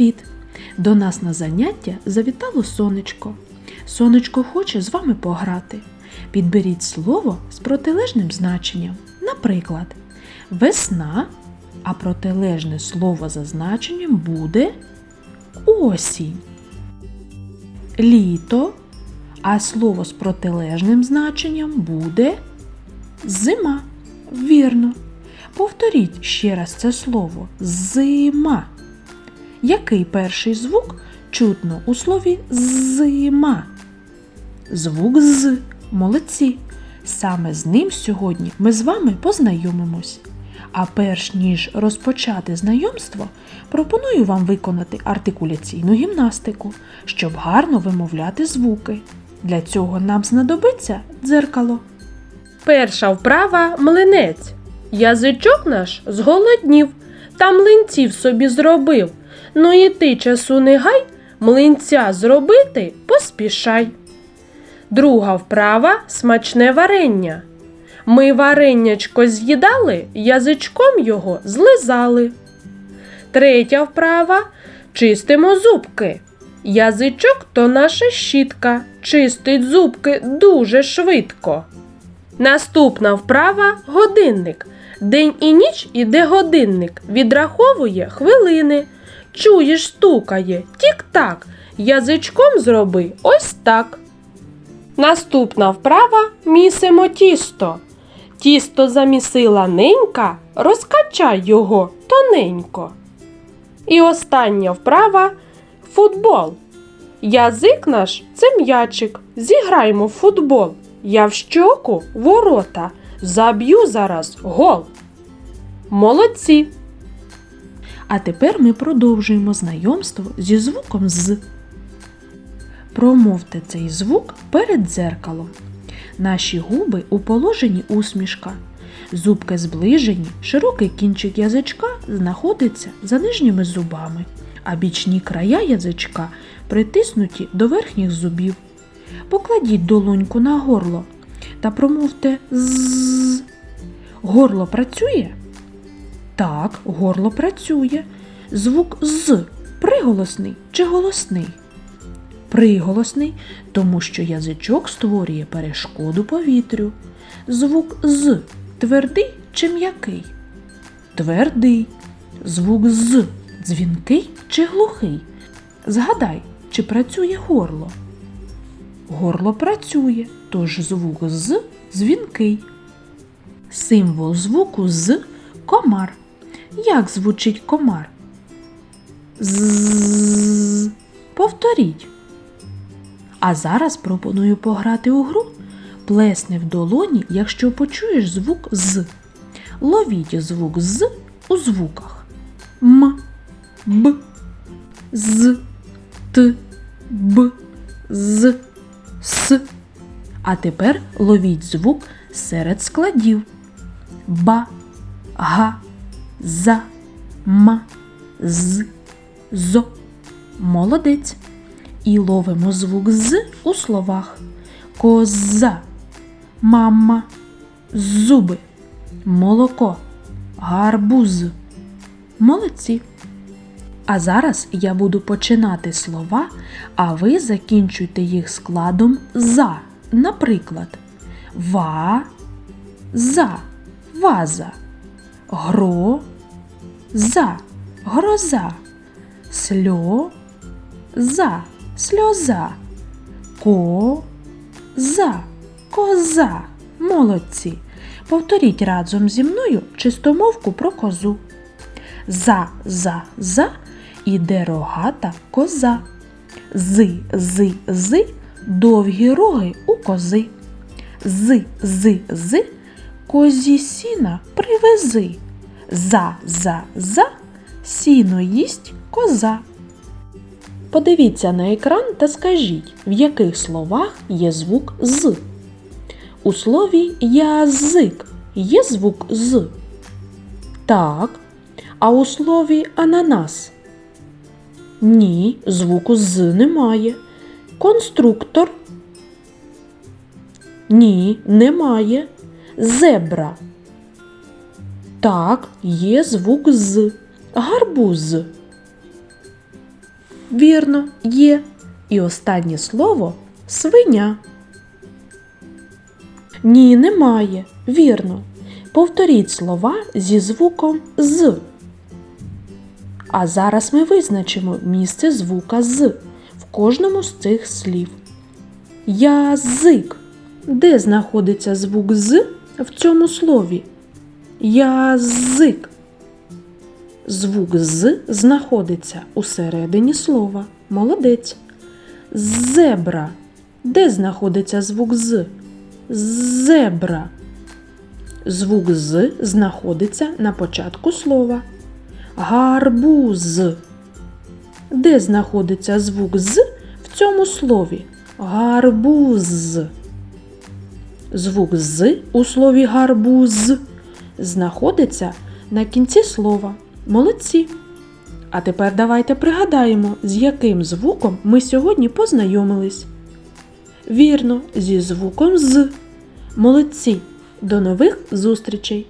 Привіт! До нас на заняття завітало сонечко. Сонечко хоче з вами пограти. Підберіть слово з протилежним значенням. Наприклад, весна, а протилежне слово за значенням буде осінь. Літо, а слово з протилежним значенням буде зима. Вірно. Повторіть ще раз це слово зима. Який перший звук чутно у слові зима? Звук з. Молодці. Саме з ним сьогодні ми з вами познайомимось. А перш ніж розпочати знайомство, пропоную вам виконати артикуляційну гімнастику, щоб гарно вимовляти звуки. Для цього нам знадобиться дзеркало. Перша вправа млинець. Язичок наш зголоднів, та млинців собі зробив. Ну і ти часу не гай, млинця зробити поспішай. Друга вправа смачне варення. Ми варенячко з'їдали, язичком його злизали. Третя вправа чистимо зубки. Язичок то наша щітка, чистить зубки дуже швидко. Наступна вправа годинник. День і ніч іде годинник, відраховує хвилини. Чуєш, стукає, тік-так. Язичком зроби ось так. Наступна вправа місимо тісто. Тісто замісила ненька, розкачай його тоненько. І остання вправа футбол. Язик наш це м'ячик. Зіграймо в футбол. Я в щоку ворота. Заб'ю зараз гол. Молодці! А тепер ми продовжуємо знайомство зі звуком з. Промовте цей звук перед дзеркалом. Наші губи у положенні усмішка. Зубки зближені, широкий кінчик язичка знаходиться за нижніми зубами, а бічні края язичка притиснуті до верхніх зубів. Покладіть долоньку на горло та промовте з. Горло працює? Так, горло працює. Звук з приголосний чи голосний? Приголосний, тому що язичок створює перешкоду повітрю. Звук з твердий чи м'який? Твердий. Звук з дзвінкий чи глухий? Згадай, чи працює горло? Горло працює, тож звук з дзвінкий. Символ звуку з комар. Як звучить комар? З. Повторіть. А зараз пропоную пограти у гру. Плесни в долоні, якщо почуєш звук з. Ловіть звук з у звуках. М, Б, З, Т, Б, З, С. А тепер ловіть звук серед складів. Ба, га, за, ма, з, зо. Молодець. І ловимо звук з у словах. Коза, мама, зуби, молоко, гарбуз. Молодці. А зараз я буду починати слова, а ви закінчуйте їх складом за. Наприклад, ва, за, ваза, гро, за, гроза, сльо, за, сльоза, ко, за, коза. Молодці. Повторіть разом зі мною чистомовку про козу. За, за, за іде рогата коза. З, з, з довгі роги у кози. З, з, з козі сіна привези. За, за, за сіно їсть коза. Подивіться на екран та скажіть, в яких словах є звук з. У слові язик є звук з. Так. А у слові ананас? Ні, звуку з немає. Конструктор? Ні, немає. Зебра. Так, є звук з. Гарбуз. Вірно, є. І останнє слово свиня. Ні, немає. Вірно. Повторіть слова зі звуком з. А зараз ми визначимо місце звука з в кожному з цих слів. Язик. Де знаходиться звук з в цьому слові? Язик. Звук з знаходиться усередині слова. Молодець. Зебра. Де знаходиться звук з? Зебра. Звук з знаходиться на початку слова. Гарбуз. Де знаходиться звук з в цьому слові? Гарбуз. Звук з у слові гарбуз знаходиться на кінці слова. Молодці. А тепер давайте пригадаємо, з яким звуком ми сьогодні познайомились. Вірно, зі звуком з. Молодці. До нових зустрічей!